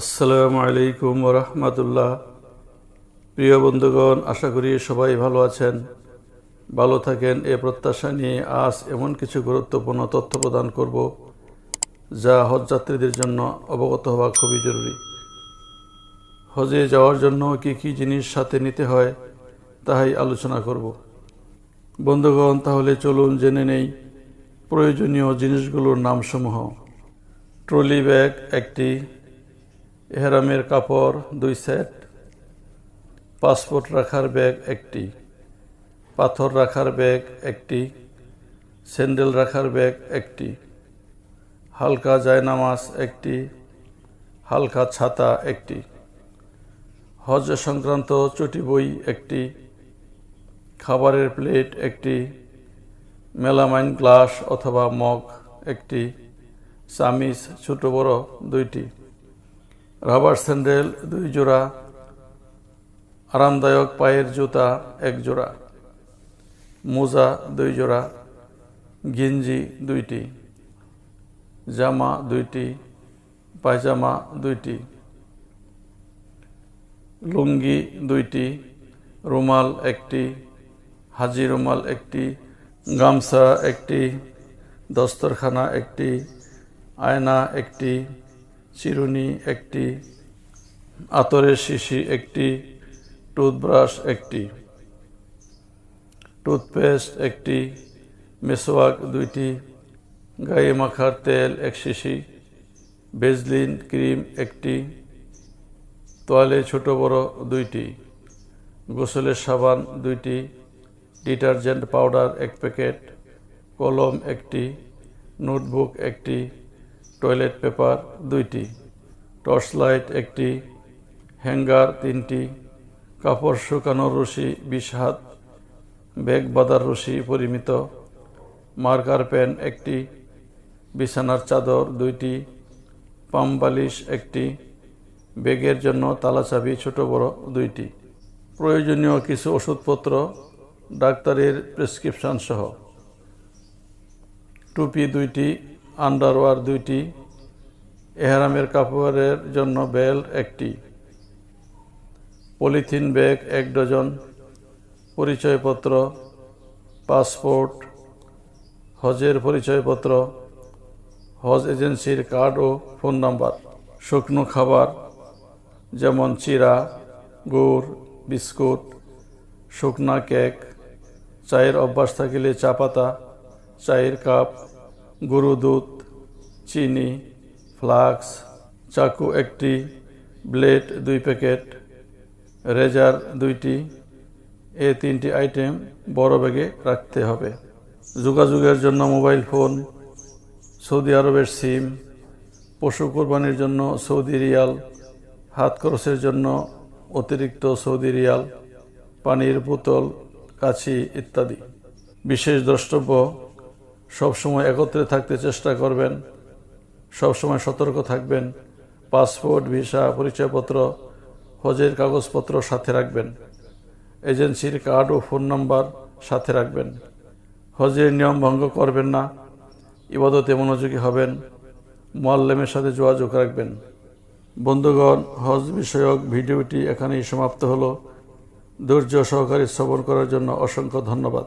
আসসালামু আলাইকুম রহমতুল্লাহ। প্রিয় বন্ধুগণ, আশা করি সবাই ভালো আছেন, ভালো থাকেন। এ প্রত্যাশা নিয়ে আজ এমন কিছু গুরুত্বপূর্ণ তথ্য প্রদান করব যা হজযাত্রীদের জন্য অবগত হওয়া খুবই জরুরি। হজে যাওয়ার জন্য কি কি জিনিস সাথে নিতে হয় তাহাই আলোচনা করব। বন্ধুগণ, তাহলে চলুন জেনে নেই প্রয়োজনীয় জিনিসগুলোর নামসমূহ। ট্রলি ব্যাগ একটি এহরামের কাপড়, দুই সেট। পাসপোর্ট রাখার ব্যাগ একটি। পাথর রাখার ব্যাগ একটি। স্যান্ডেল রাখার ব্যাগ একটি। হালকা জায়নামাজ একটি। হালকা ছাতা একটি। হজ সংক্রান্ত চটি বই একটি। খাবারের প্লেট একটি। মেলামাইন গ্লাস অথবা মগ একটি। চামিচ ছোট বড় দুইটি। রাবার স্যান্ডেল, দুই জোড়া, আরামদায়ক পায়ের জুতা, এক জোড়া, মোজা, দুই জোড়া, গেঞ্জি, দুইটি, জামা, দুইটি, পায়জামা, দুইটি, লুঙ্গি, দুইটি, রুমাল একটি, হাজি রুমাল একটি, গামছা একটি, দস্তরখানা একটি, আয়না একটি চিরুনি একটি, আতরের শিশি একটি, টুথব্রাশ একটি, টুথপেস্ট একটি, মেসোয়াক দুইটি, গায়ে মাখার তেল এক শিশি বেজলিন ক্রিম একটি, তোয়ালে ছোট বড় দুইটি, গোসলের সাবান দুইটি, ডিটারজেন্ট পাউডার এক প্যাকেট, কলম একটি, নোটবুক একটি টয়লেট পেপার দুইটি, টর্চ লাইট একটি, হ্যাঙ্গার তিনটি, কাপড় শুকানোর রশি বিশ হাত, ব্যাগ বাঁধার রশি পরিমিত, মার্কার পেন একটি, বিছানার চাদর দুইটি, পাম বালিশ একটি, ব্যাগের জন্য তালা চাবি ছোট বড় দুইটি। প্রয়োজনীয় কিছু ওষুধপত্র, ডাক্তারের প্রেসক্রিপশন সহ টুপি দুইটি আন্ডারওয়ার দুইটি, এহারামের কাপড়ের জন্য বেল একটি, পলিথিন ব্যাগ এক ডজন, পরিচয়পত্র, পাসপোর্ট, হজের পরিচয়পত্র, হজ এজেন্সির কার্ড ও ফোন নাম্বার, শুকনো খাবার যেমন চিরা, গুড়, বিস্কুট, শুকনা কেক, চায়ের অভ্যাস থাকিলে চা পাতা, চায়ের কাপ গরু দুধ চিনি, ফ্লাক্স, চাকু একটি, ব্লেড দুই প্যাকেট, রেজার দুইটি, এ তিনটি আইটেম বড় ব্যাগে রাখতে হবে। যোগাযোগের জন্য মোবাইল ফোন, সৌদি আরবের সিম, পশু কোরবানির জন্য সৌদি রিয়াল, হাত খরচের জন্য অতিরিক্ত সৌদি রিয়াল, পানির বোতল কাছি ইত্যাদি। বিশেষ দ্রষ্টব্য সবসময় একত্রে থাকতে চেষ্টা করবেন, সবসময় সতর্ক থাকবেন, পাসপোর্ট, ভিসা, পরিচয়পত্র, হজের কাগজপত্র সাথে রাখবেন, এজেন্সির কার্ড ও ফোন নাম্বার সাথে রাখবেন, হজের নিয়ম ভঙ্গ করবেন না, ইবাদতে মনোযোগী হবেন, মোয়াল্লেমের সাথে যোগাযোগ রাখবেন। বন্ধুগণ, হজ বিষয়ক ভিডিওটি এখানেই সমাপ্ত হলো। ধৈর্য সহকারে শ্রবণ করার জন্য অসংখ্য ধন্যবাদ।